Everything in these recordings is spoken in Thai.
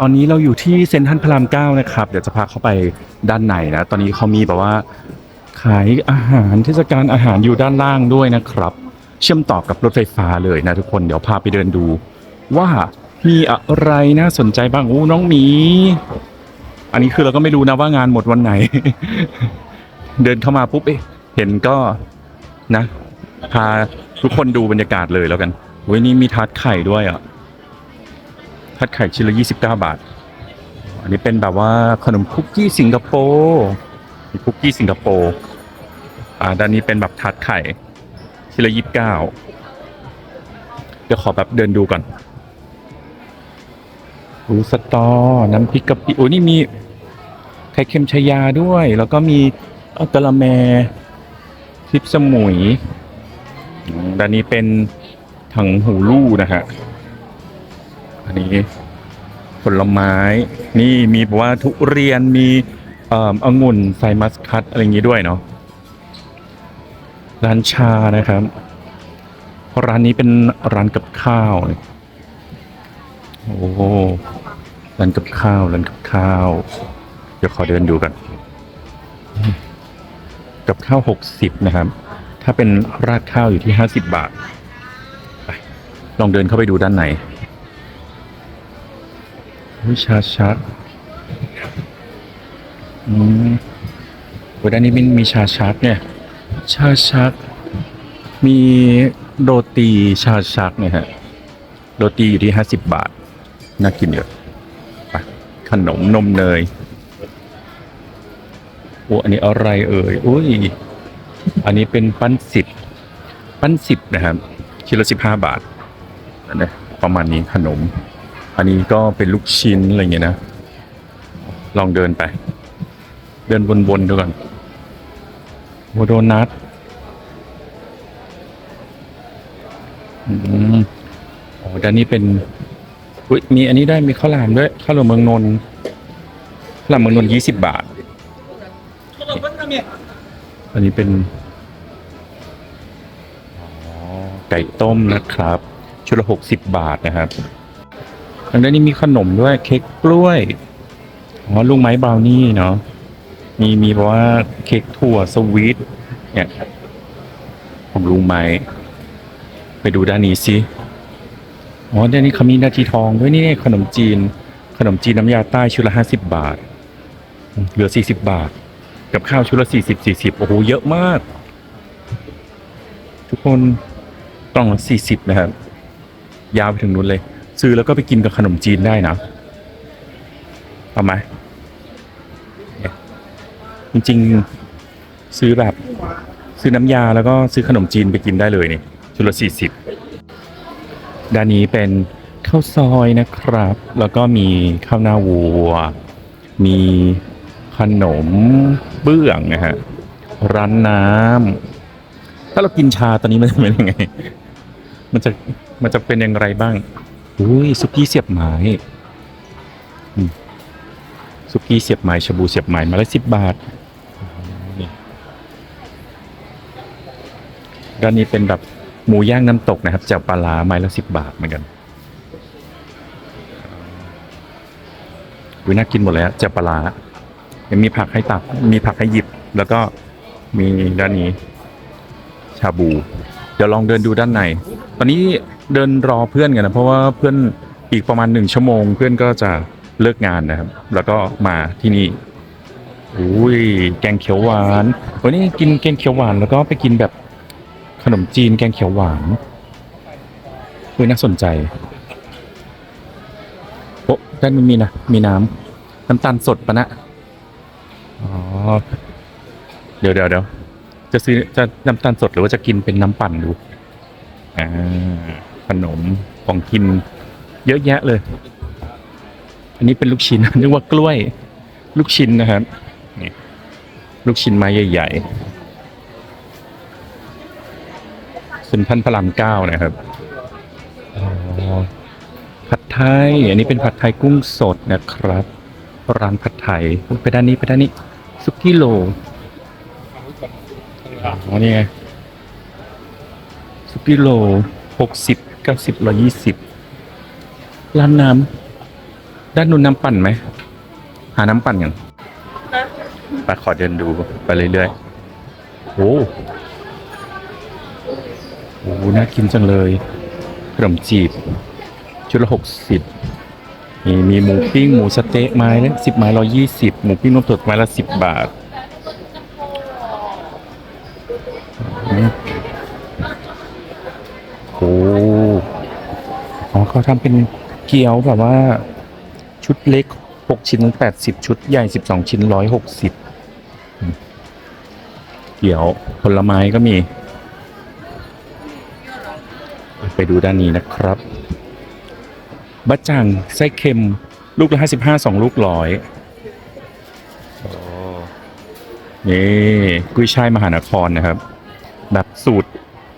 ตอนนี้เราอยู่ที่เซ็นทรัลพระรามเก้านะครับ เดี๋ยวจะพาเข้าไปด้านในนะ ตอนนี้เขามีแบบว่าขายอาหารเทศกาลอาหารอยู่ด้านล่างด้วยนะครับ เชื่อมต่อกับรถไฟฟ้าเลยนะทุกคน เดี๋ยวพาไปเดินดู ว่ามีอะไรน่าสนใจบ้าง อู้น้องหมี อันนี้คือเราก็ไม่รู้นะว่างานหมดวันไหน เดินเข้ามาปุ๊บเอ๊ะเห็นก็นะ พาทุกคนดูบรรยากาศเลยแล้วกันเว้ยนี่มีทาร์ตไข่ด้วยอะ ทาร์ตไข่ชิ้นละ29 บาท อันนี้เป็นแบบว่าขนมคุกกี้สิงคโปร์มีคุกกี้สิงคโปร์อ่าด้านนี้เป็นแบบทาร์ตไข่ชิ้นละ29เดี๋ยวขอแบบเดินดูก่อนอูสตอ น้ำพริกกะปิโอ้นี่มีไข่เค็มชายาด้วย แล้วก็มีเอ่อกะละแมทิปสมุยด้านนี้เป็นถังหูลู่นะฮะ อันนี้ผลไม้ นี่มีแบบว่าทุเรียนมีเอ่อองุ่นไซมัสคัตอะไรอย่างงี้ด้วยเนาะร้านชานะครับ ร้านนี้เป็นร้านกับข้าวโอ้ร้านกับข้าวร้านกับข้าว เดี๋ยวขอเดินดูกัน กับข้าวหกสิบนะครับ ถ้าเป็นราดข้าวอยู่ที่ห้าสิบบาทลองเดินเข้าไปดูด้านใน วิชาชักอืมโอ้ยด้านนี้มันมีชาชักเนี่ย ชาชัก มีโรตีชาชักเนี่ยฮะ โรตีอยู่ที่ห้าสิบบาท น่ากินเยอะไปขนมนมเนย โอ้อันนี้อะไรเอ่ย อุ้ย อันนี้เป็นปั้นสิบปั้นสิบนะครับ ชิ้นละสิบห้าบาทอันนี้ประมาณนี้ขนม อันนี้ก็เป็นลูกชิ้นอะไรเงี้ยนะ ลองเดินไป เดินวนๆดูก่อนโมโดนัทอืมอ๋อด้านนี้เป็นอุ้ยมีอันนี้ได้มีข้าวหลามด้วยข้าวหลามเมืองนนท์ข้าวหลามเมืองนนท์ยี่สิบบาท อันนี้เป็นอ๋อไก่ต้มนะครับ ชุดละหกสิบบาทนะครับ ทางด้านนี้มีขนมด้วยเค้กกล้วยอ๋อลูกไม้บราวนี่เนาะมีมีแบบว่าเค้กถั่วสวีทเนี่ยของลุงไม้ ไปดูด้านนี้สิอ๋อด้านนี้เขามีนาทีทองด้วยนี่ขนมจีน ขนมจีนน้ำยาใต้ชุดละห้าสิบบาท เหลือสี่สิบบาท กับข้าวชุดละสี่สิบสี่สิบโอ้โหเยอะมาก ทุกคนกล่องละสี่สิบนะครับ ยาวไปถึงนู้นเลย ซื้อแล้วก็ไปกินกับขนมจีนได้นะเอาไหมจริงๆซื้อแบบ ซื้อน้ำยาแล้วก็ซื้อขนมจีนไปกินได้เลยนี่ชุดละสี่สิบด้านนี้เป็นข้าวซอยนะครับ แล้วก็มีข้าวหน้าวัว มีขนมเบื้องนะฮะร้านน้ำถ้าเรากินชาตอนนี้มันจะเป็นยังไง มันจะมันจะเป็นอย่างไรบ้าง อุ้ยซุกี้เสียบไม้ซุกี้เสียบไม้ชาบูเสียบไม้มาละสิบบาทนี่ด้านนี้เป็นแบบหมูย่างน้ำตกนะครับจ่วปลาร้าไม้ละสิบบาทเหมือนกันวิน่ากินหมดเลยอะแจ่วปลาร้ายังมีผักให้ตักมีผักให้หยิบ แล้วก็มีด้านนี้ ชาบู เดี๋ยวลองเดินดูด้านใน ตอนนี้ เดินรอเพื่อนกันนะเพราะว่าเพื่อนอีกประมาณหนึ่งชั่วโมง เพื่อนก็จะเลิกงานนะครับ แล้วก็มาที่นี่อุ้ยแกงเขียวหวานวันนี้กินแกงเขียวหวานแล้วก็ไปกินแบบขนมจีนแกงเขียวหวานคือน่าสนใจโอ้ด้านนี้มีนะมีน้ำน้ำตาลสดปะนะอ๋อเดี๋ยวเดี๋ยวเดี๋ยวจะซื้อจะน้ำตาลสดหรือว่าจะกินเป็นน้ำปั่นดูอ่า ขนมของกิน เยอะแยะเลย อันนี้เป็นลูกชิ้นนึกว่ากล้วย ลูกชิ้นนะครับนี่ลูกชิ้นไม้ใหญ่ๆเซ็นทรัลพระรามเก้านะครับผัดไทย อันนี้เป็นผัดไทยกุ้งสดนะครับ ร้านผัดไทยไปด้านนี้ไปด้านนี้ซุกี้โลอ๋อนี่ไงสุกี้โลหกสิบ เก้าสิบร้อยี่สิบร้านน้ด้านนู้นน้ำปั่นไหม หาน้ำปั่นกันนะไปขอเดินดูไปเรื่อยๆโอ้โหน่ากินจังเลยขนมจีบ ชุดละหกสิบมีมีหมูปิ้ง หมูสะเต๊ะไม้ละสิบไม้ร้อยี่สิบหมูปิ้งนมสดไม้ละสิบบาทอืมโอ้ อ๋อเขาทำเป็นเกี๊ยวแบบว่าชุดเล็กหกชิ้นแปดสิบชุดใหญ่สิบสองชิ้นร้อยหกสิบเกี๊ยวผลไม้ก็มี ไปดูด้านนี้นะครับบะจ่างไส้เค็ม ลูกละห้าสิบห้าสองลูกร้อยนี่กุ้ยช่ายมหานครนะครับ แบบสูตร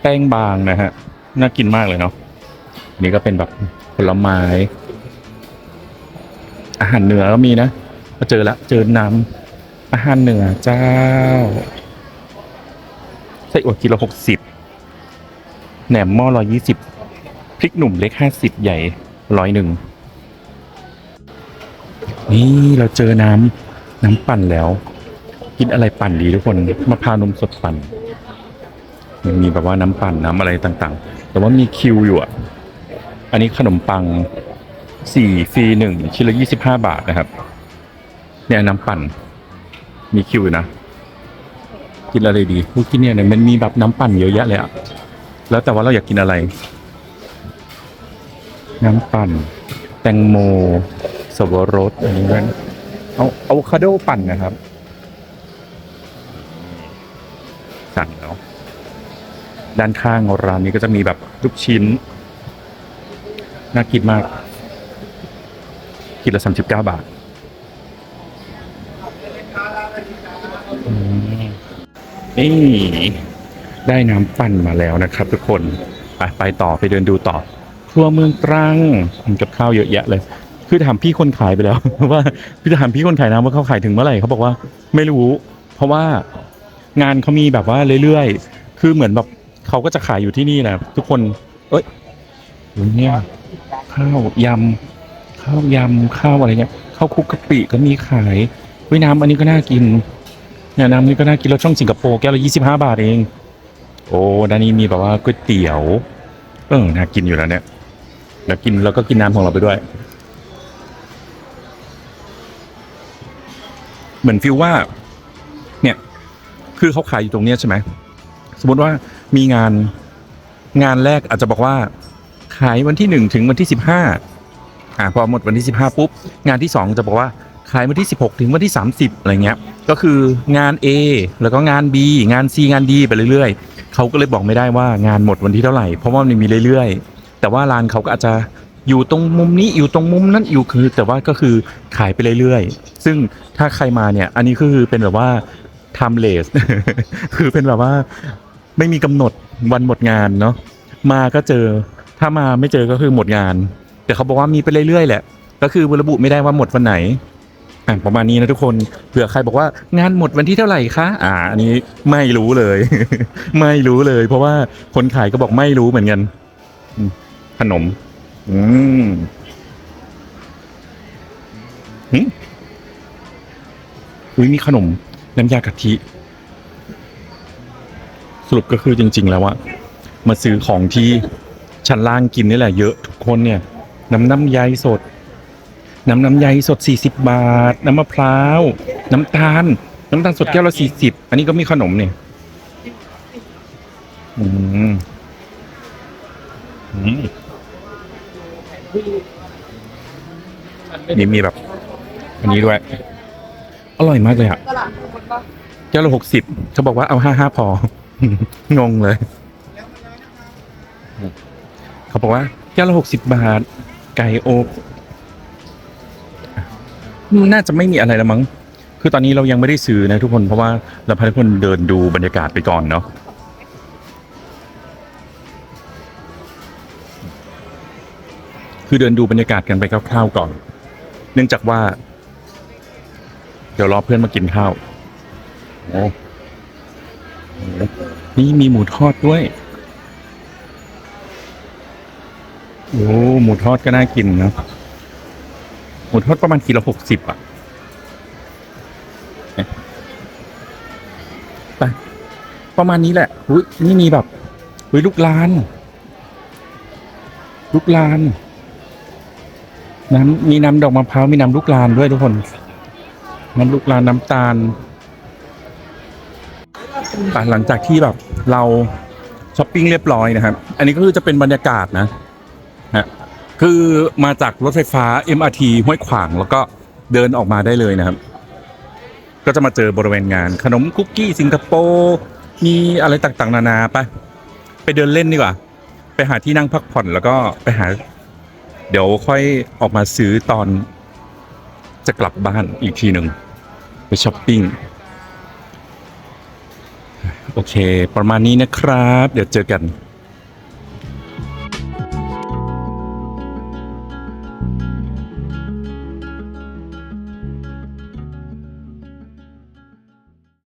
แป้งบางนะฮะ น่ากินมากเลยเนาะ นี่ก็เป็นแบบผลไม้ อาหารเหนือก็มีนะมาเจอแล้วเจอน้ำอาหารเหนือเจ้าไส้อั่วกิโลหกสิบแหนมหม้อร้อยยี่สิบพริกหนุ่มเล็กห้าสิบใหญ่ร้อยหนึ่งนี่เราเจอน้ำน้ำปั่นแล้ว กินอะไรปั่นดีทุกคนมะพร้าวนมสดปั่นมันมีแบบว่าน้ำปั่นน้ำอะไรต่างๆ แต่ว่ามีคิวอยู่อะ อันนี้ขนมปังสี่ฟรีหนึ่งชิ้นละยี่สิบห้าบาทนะครับ เนี่ยน้ำปั่น มีคิวอยู่นะ กินอะไรดีพูดกินเนี่ยเนี่ยมันมีแบบน้ำปั่นเยอะแยะเลยอะแล้วแต่ว่าเราอยากกินอะไร น้ำปั่น แตงโมสวรสอันนี้นั้นเอาอะโวคาโดปั่นนะครับ สั่งแล้วด้านข้างร้านนี้ก็จะมีแบบลูกชิ้น น่ากินมากกิโละสามสิบเก้าบาทนี่ได้น้ำปั่นมาแล้วนะครับ ทุกคนไปไปต่อไปเดินดูต่อทั่วเมืองตรังมีกับข้าวเยอะแยะเลย คือถามพี่คนขายไปแล้ว ว่าพี่ถามพี่คนขายน้ำว่าเขาขายถึงเมื่อไหร่เขาบอกว่าไม่รู้ เพราะว่างานเขามีแบบว่าเรื่อยๆ คือเหมือนแบบเขาก็จะขายอยู่ที่นี่แหละทุกคน เอ้ยเนี่ย ข้าวยำข้าวยำข้าวอะไรเงี้ยข้าวคุกกะปิก็มีขายว้ยน้ำอันนี้ก็น่ากินเนี่ยน้ำนี้ก็น่ากินแล้วช่องสิงคโปร์แก้วละยี่สิบห้าบาทเอง โอ้ด้านนี้มีแบบว่าก๋วยเตี๋ยวเออน่ากินอยู่แล้วเนี่ยแล้วกินแล้วก็กินน้ำของเราไปด้วย เหมือนฟิลว่า เนี่ย คือเขาขายอยู่ตรงเนี้ยใช่ไหมสมมติว่ามีงานงานแรกอาจจะบอกว่า ขายวันที่หนึ่งถึงวันที่สิบห้าอ่าพอหมดวันที่ 15 ปุ๊บ งานที่ 2 จะบอกว่าขายวันที่ 16 ถึงวันที่ 30 อะไรเงี้ย ก็คืองาน A แล้วก็งาน B งาน C งาน D ไปเรื่อยๆ เขาก็เลยบอกไม่ได้ว่างานหมดวันที่เท่าไหร่ เพราะว่ามันมีเรื่อยๆ แต่ว่าร้านเขาก็อาจจะอยู่ตรงมุมนี้อยู่ตรงมุมนั้นอยู่คือ แต่ว่าก็คือขายไปเรื่อยๆ ซึ่งถ้าใครมาเนี่ย อันนี้คือเป็นแบบว่า timeless คือเป็นแบบว่าไม่มีกำหนดวันหมดงานเนาะ มาก็เจอ ถ้ามาไม่เจอก็คือหมดงาน แต่เขาบอกว่ามีไปเรื่อยๆแหละ ก็คือระบุไม่ได้ว่าหมดวันไหนประมาณนี้นะทุกคนเผื่อใครบอกว่างานหมดวันที่เท่าไหร่คะอ่าอันนี้ไม่รู้เลย ไม่รู้เลย เพราะว่าคนขายก็บอกไม่รู้เหมือนกันขนม อืมหึอุ้ยมีขนมน้ำยากะทิ สรุปก็คือจริง ๆ แล้วอะมาซื้อของที่ ชั้นล่างกินนี่แหละเยอะทุกคนเนี่ย น้ำน้ำใยสด น้ำน้ำใยสด 40 บาท น้ำมะพร้าว น้ำตาล น้ำตาลสดแก้วละ40 อันนี้ก็มีขนมเนี่ยอืมอืมนี่มีแบบ อันนี้ด้วย อร่อยมากเลยอะแก้วละหกสิบเขาบอกว่าเอาห้าห้าพอ งงเลย เขาบอกว่าแก้วละหกสิบบาท ไก่อบน่าจะไม่มีอะไรแล้วมั้ง คือตอนนี้เรายังไม่ได้ซื้อนะทุกคนเพราะว่าเราพาทุกคนเดินดูบรรยากาศไปก่อนเนาะคือเดินดูบรรยากาศกันไปคร่าวๆก่อน เนื่องจากว่า เดี๋ยวรอเพื่อนมากินข้าวโอ้นี่มีหมูทอดด้วย โอ้หมูทอดก็น่ากินนะหมูทอดประมาณขีดละหกสิบอะไปประมาณนี้แหละอุ้ยนี่มีแบบอุ้ยลูกลาน ลูกลานน้ำมีน้ำดอกมะพร้าวมีน้ำลูกลานด้วยทุกคน น้ำลูกลานน้ำตาลอ่หลังจากที่แบบเราช้อปปิ้งเรียบร้อยนะครับ อันนี้ก็คือจะเป็นบรรยากาศนะ ฮะคือมาจากรถไฟฟ้า MRT ห้วยขวางแล้วก็เดินออกมาได้เลยนะครับ ก็จะมาเจอบริเวณงาน ขนมคุกกี้สิงคโปร์มีอะไรต่างๆ นานาไปไปเดินเล่นดีกว่า ไปหาที่นั่งพักผ่อนแล้วก็ไปหา เดี๋ยวค่อยออกมาซื้อตอนจะกลับบ้านอีกทีหนึ่งไปช้อปปิ้งโอเค ประมาณนี้นะครับ เดี๋ยวเจอกัน